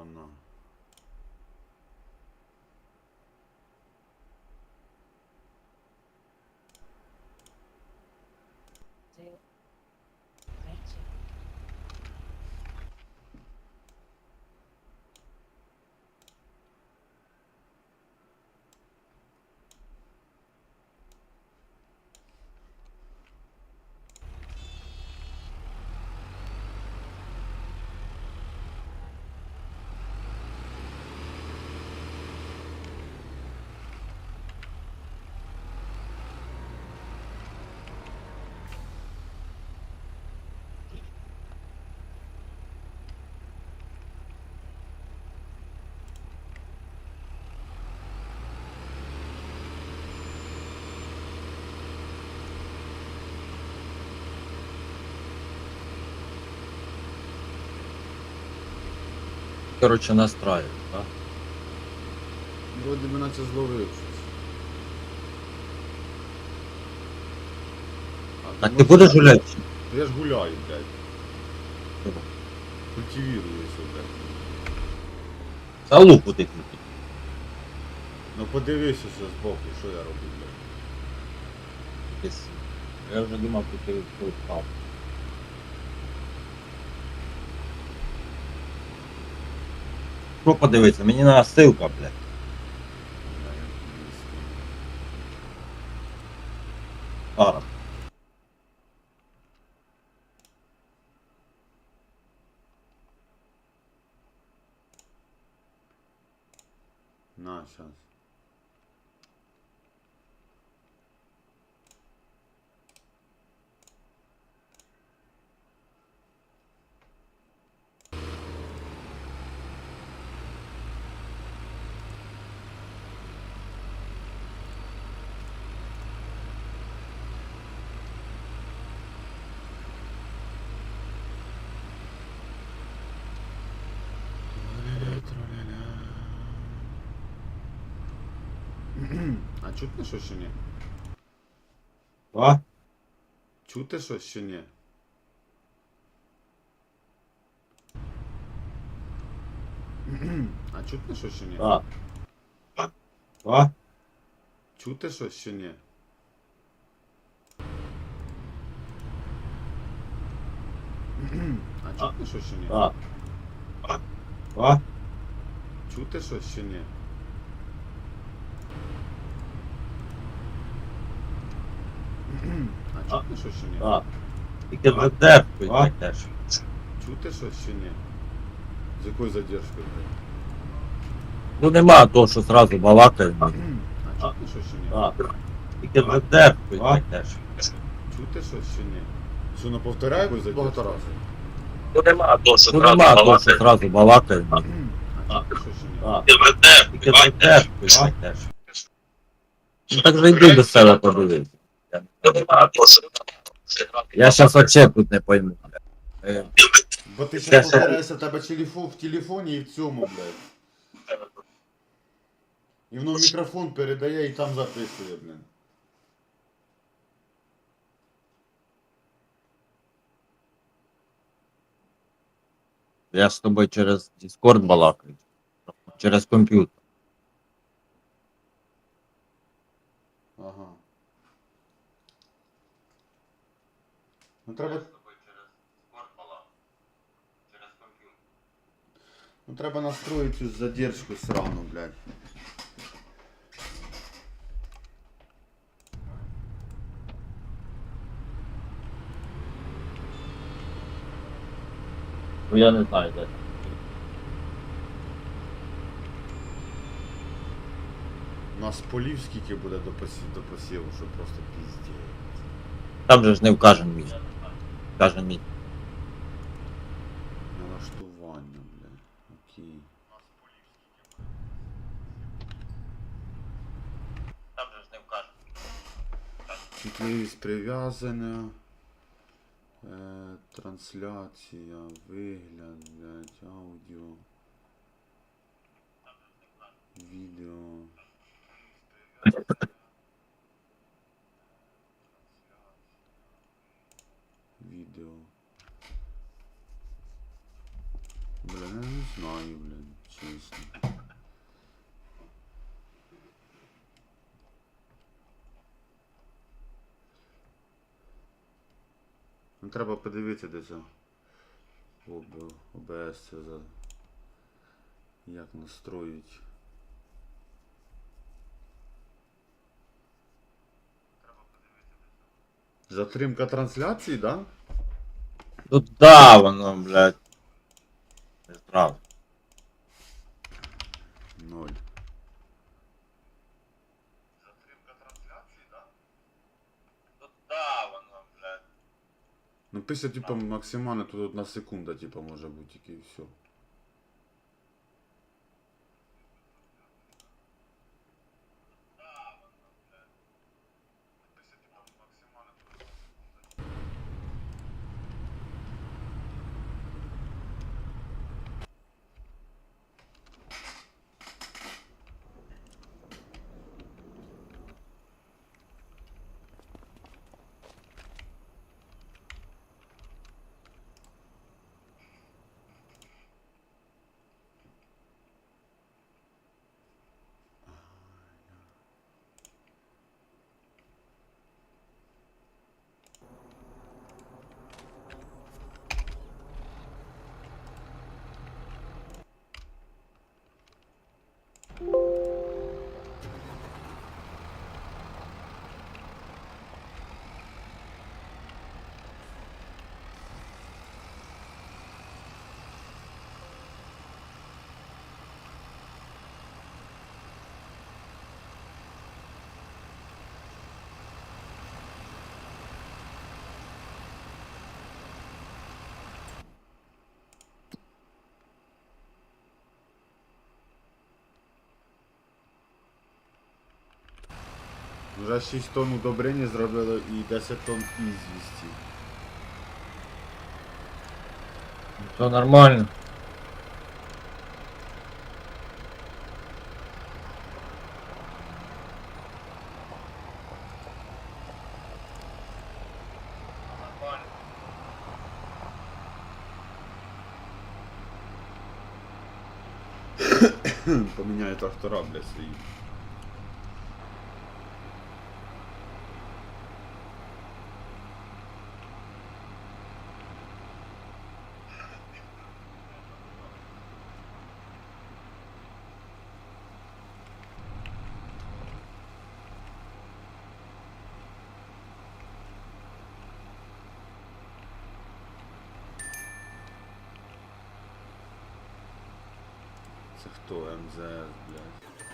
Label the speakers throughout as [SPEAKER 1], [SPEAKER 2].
[SPEAKER 1] そんな。
[SPEAKER 2] Короче, настраиваю, да?
[SPEAKER 1] Вроді би наче зловив щось. А,
[SPEAKER 2] Так ти будеш гуляти?
[SPEAKER 1] Я ж гуляю, блядь.
[SPEAKER 2] Чого?
[SPEAKER 1] Культивіруюся, блядь.
[SPEAKER 2] Та лупу ти крути.
[SPEAKER 1] Ну подивися ще збоку, що я роблю, блядь.
[SPEAKER 2] Десь. Я вже думав, що ти тут впав. Що подивитися? Мені на ссылка, блядь. Зараз.
[SPEAKER 1] На, щас. А чутно що ще ні?
[SPEAKER 2] А?
[SPEAKER 1] Чути що ще ні? А чутно що ще ні?
[SPEAKER 2] А. А?
[SPEAKER 1] Чути що ще ні? А чутно що ще ні?
[SPEAKER 2] А. А?
[SPEAKER 1] Чути що ще ні? А чутно що ще ні?
[SPEAKER 2] А. Тільки де блядь, теж.
[SPEAKER 1] Чути що ще ні? З якою задержкою?
[SPEAKER 2] Ну нема того, що зразу балакає.
[SPEAKER 1] А чути що ще ні?
[SPEAKER 2] А. Тільки де блядь, теж.
[SPEAKER 1] Чути що ще ні? Що не повторяю якою задержкою?
[SPEAKER 2] Ну нема того, що зразу балакає.
[SPEAKER 1] А чути що ще ні?
[SPEAKER 2] А. Тільки блядь, теж. Ну так же йди до себе подивитися. Я щас вообще тут не пойму. блядь.
[SPEAKER 1] Бо ти ще
[SPEAKER 2] ще-
[SPEAKER 1] повторяєшся, тебе телефон в телефоні і в цьому, блядь. І воно в мікрофон передає і там записує, блін.
[SPEAKER 2] Я з тобою через Discord балакаю. Через комп'ютер.
[SPEAKER 1] Ага. Ну треба. Ну треба настроїти цю задержку срану, блядь.
[SPEAKER 2] Ну я не знаю, де.
[SPEAKER 1] У нас полів скільки буде до посіву, до посіву, що просто піздець.
[SPEAKER 2] Там же ж не в кожен місць. Кожен місць.
[SPEAKER 1] Налаштування, блядь. Окей.
[SPEAKER 2] Там же ж не в кожен
[SPEAKER 1] Чутливість прив'язана. Е, трансляція, вигляд, блядь, аудіо. Відео. Ну, треба подивитися де це ОБС це за як настроюють. Затримка трансляції, да?
[SPEAKER 2] Ну да, воно, блядь.
[SPEAKER 1] Здрав. 0. Да?
[SPEAKER 2] Ну да.
[SPEAKER 1] Ну після, типа, максимально тут одна секунда, типа, може бути, і все. Вже 6 тонн удобрення зробили і 10 тонн ізвісті.
[SPEAKER 2] То нормально.
[SPEAKER 1] Поміняю трактора, блядь, свої. Це хто МЗС, блядь?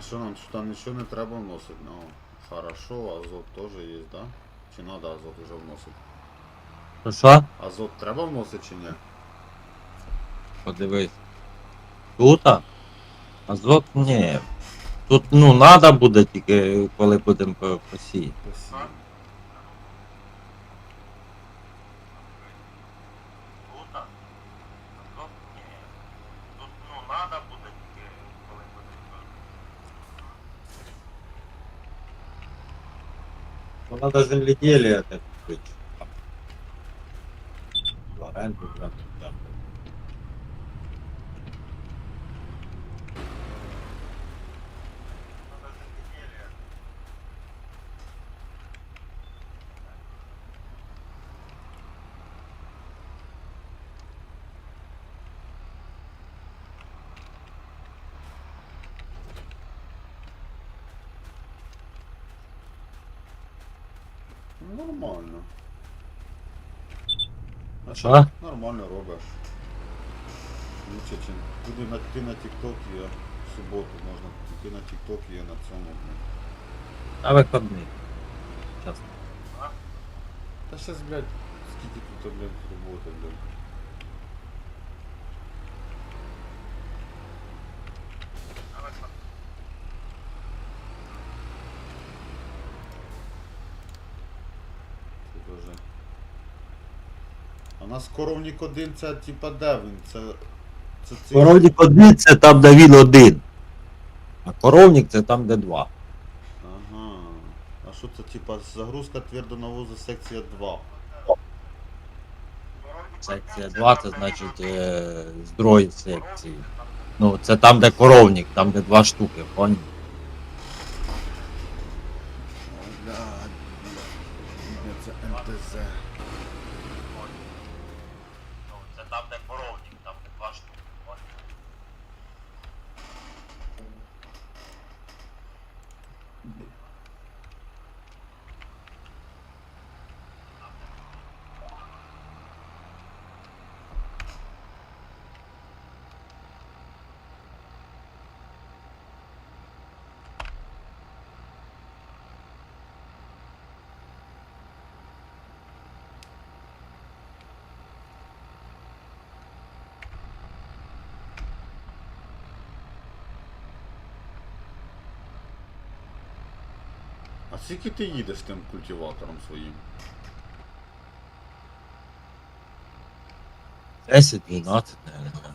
[SPEAKER 1] А що нам сюди нічого не треба вносити? Ну, хорошо, азот теж є, да? Чи надо азот вже вносити?
[SPEAKER 2] Ну що?
[SPEAKER 1] Азот треба вносити чи ні?
[SPEAKER 2] Подивись. Тут? Азот ні. Тут ну надо буде тільки коли будемо по- посіяти.
[SPEAKER 1] Спасибо.
[SPEAKER 2] Тут? Азот ні. Тут ну надо буде тільки коли будемо. Ну надо земледелие это быть. В брати. так. Надо земледелие.
[SPEAKER 1] Ну, Нормально. А
[SPEAKER 2] Що?
[SPEAKER 1] Нормально робиш. Лучше, чим. На, ти на TikTok є в суботу, можна Ти на TikTok є на цьому.
[SPEAKER 2] На виходний. Часто.
[SPEAKER 1] Та щас, блядь, скільки тут, блядь, роботи, блядь. Тут уже. А у нас коровник один, це типа де він? Це. Це цей-
[SPEAKER 2] Коровник один це там, де він один. А коровник це там, де два.
[SPEAKER 1] Ага. А що це типа загрузка твердо твердонавозу секція 2?
[SPEAKER 2] Секція 2 це значить е, зброї секції. Ну, це там, де коровник, там, де два штуки, поняв?
[SPEAKER 1] Блядь, це МТЗ.
[SPEAKER 2] Ну, це там, де коровник, там, де два штуки, поняв?
[SPEAKER 1] А скільки ти їдеш тим культиватором своїм?
[SPEAKER 2] 10-12, наверное.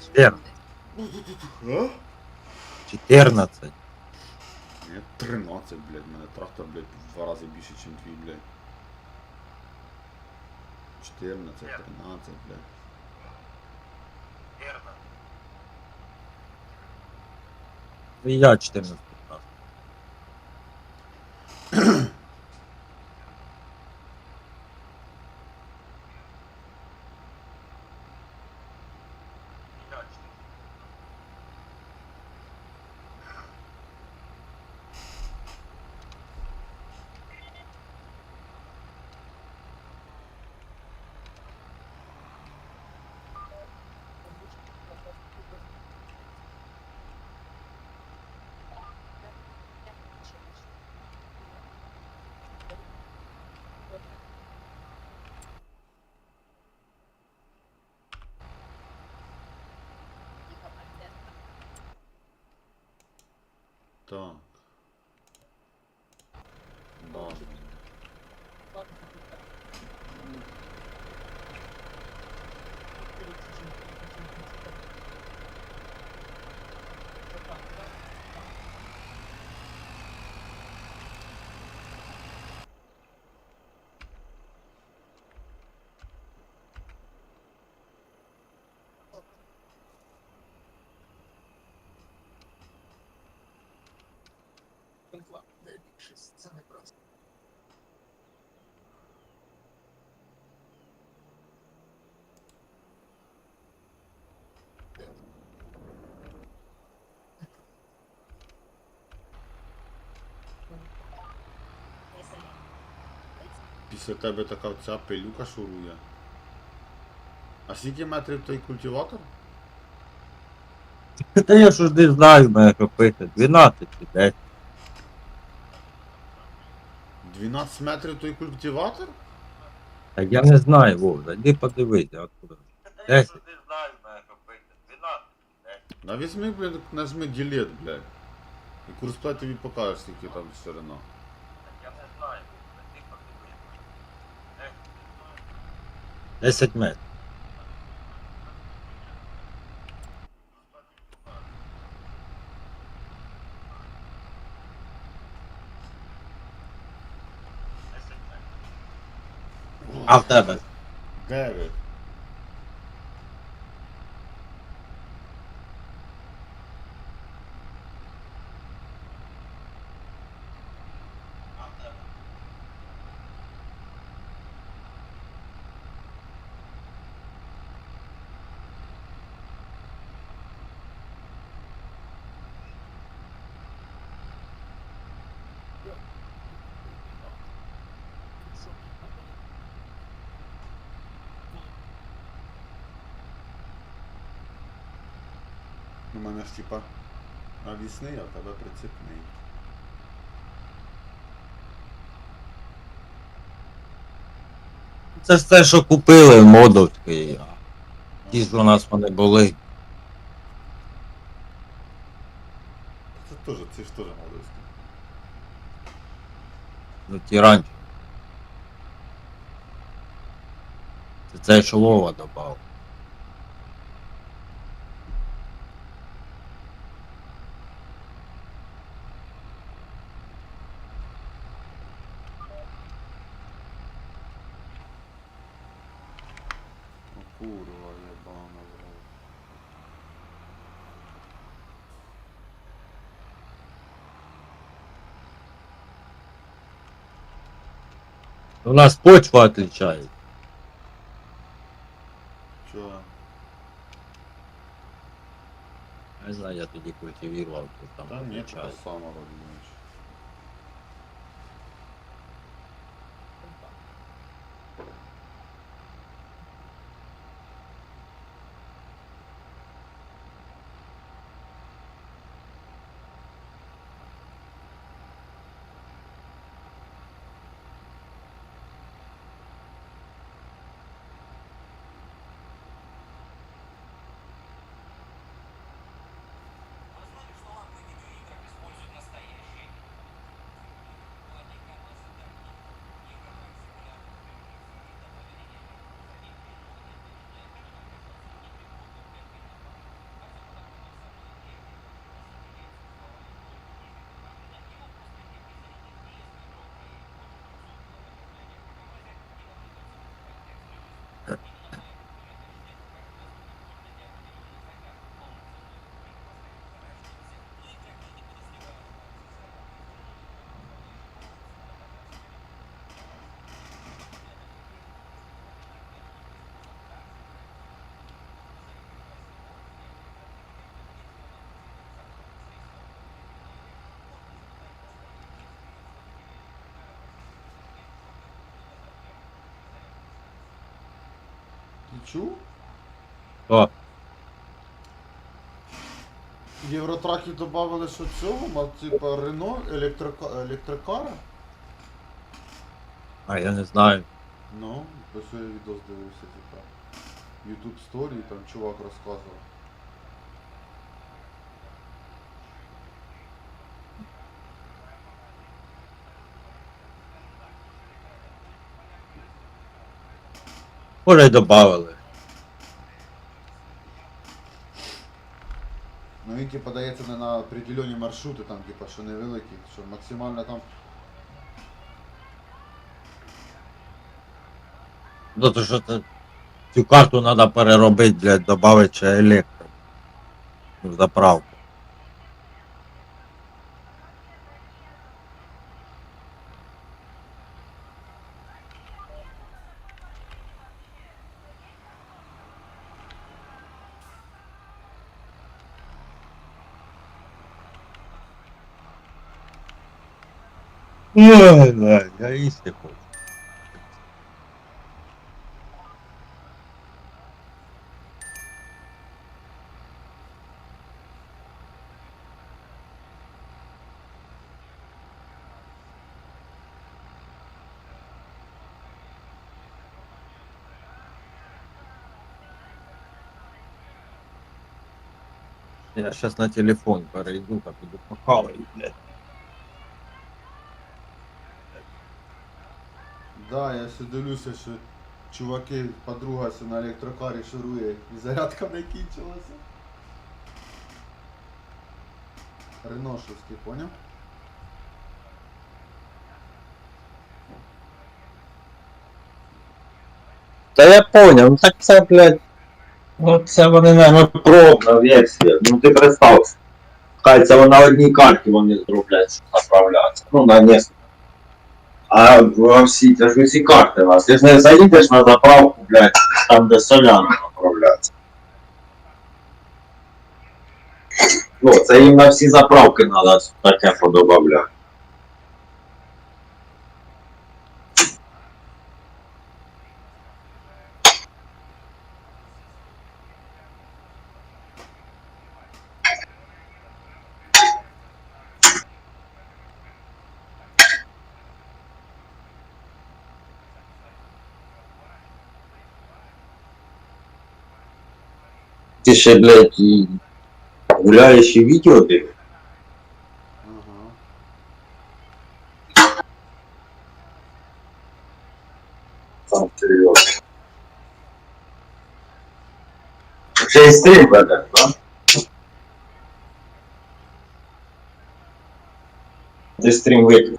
[SPEAKER 2] Чотирнадцять. 14.
[SPEAKER 1] Ні, 13, блядь, у мене трактор, блядь, в два рази більше, ніж твій, блядь. 14, 13, блядь.
[SPEAKER 2] І я 14.
[SPEAKER 1] Так. Да. Після тебе така ця пилюка шурує. А скільки метрів той культиватор?
[SPEAKER 2] Та я ж не знаю, мене робити. 12 чи 10.
[SPEAKER 1] 12 метрів той культиватор?
[SPEAKER 2] Та я не знаю, Вов, зайди подивися, откуда. 10. не знаю, мене робити. 12.
[SPEAKER 1] На візьми, блядь, нажми ділет, блядь. І курсплей тобі покаже, скільки там ширина.
[SPEAKER 2] Я не знаю, зайди подивися. 10 метрів. А
[SPEAKER 1] У мене ж типа навісний, а в тебе прицепний.
[SPEAKER 2] Це ж те, що купили модовські. а Ті ж у нас вони були.
[SPEAKER 1] Це теж, це ж теж молодості.
[SPEAKER 2] Ну ті раніше. Це цей що Вова добав. У нас почва отличает.
[SPEAKER 1] Чо?
[SPEAKER 2] Не знаю, я тоді культивував, то там
[SPEAKER 1] Та ні,
[SPEAKER 2] отличає.
[SPEAKER 1] така сама родніч. Чув?
[SPEAKER 2] О,
[SPEAKER 1] В Євротракі додали, що цього, типа Рено електрока... електрокара.
[SPEAKER 2] а я не знаю.
[SPEAKER 1] Ну, ось я відос дивився, типа. YouTube Story, там чувак розказував.
[SPEAKER 2] Може й добавили.
[SPEAKER 1] Ну подається не на определені маршрути, там, типа, що невеликі, що максимально там.
[SPEAKER 2] Ну то що це, цю карту треба переробити, блядь, додати ще електро. Заправку. Ой, блядь, я їсти хочу. Я сейчас на телефон перейду, так буду похаваю, блядь.
[SPEAKER 1] Да, я ще дивлюся, що чуваки, подруга на електрокарі шурує і зарядка не кінчилася. Реношевський, поняв?
[SPEAKER 2] Та я поняв, ну так це, блядь. Ну це вони, наверное, пробна версія. Ну ти представ. Хай це на одній карті вони зроблять, щоб направлятися. Ну, на несколько. А всі, це ж усі карти вас. Ти ж не заїдеш на заправку, блядь, там де соляна направляться. Ну, це їм на всі заправки треба таке подобавляти. Ти ще, блядь, і гуляєш і відео дивишся.
[SPEAKER 1] Ага.
[SPEAKER 2] Там серйозно. Ще й стрім веде, да? Ти стрім виключив.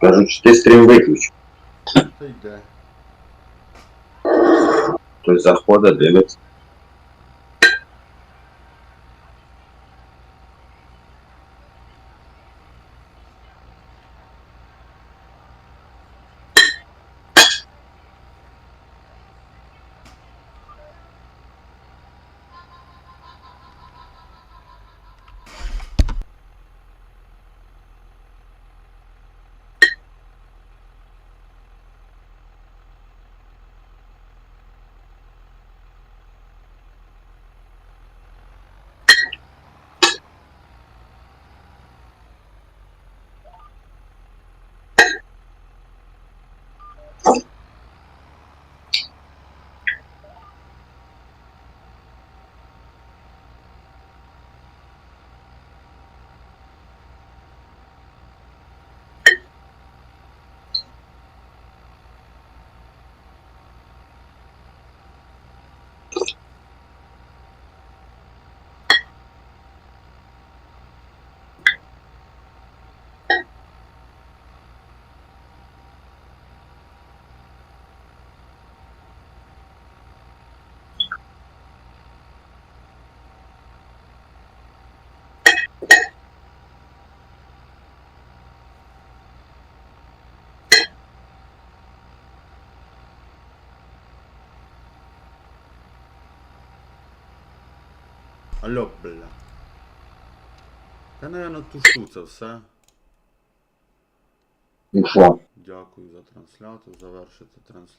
[SPEAKER 2] Кажуть, що ти стрім виключив.
[SPEAKER 1] Та йде.
[SPEAKER 2] Хтось заходить, дивиться.
[SPEAKER 1] Алло, бля. Та, наверное, тушу це все. Дякую за трансляцію. Завершити трансляцію.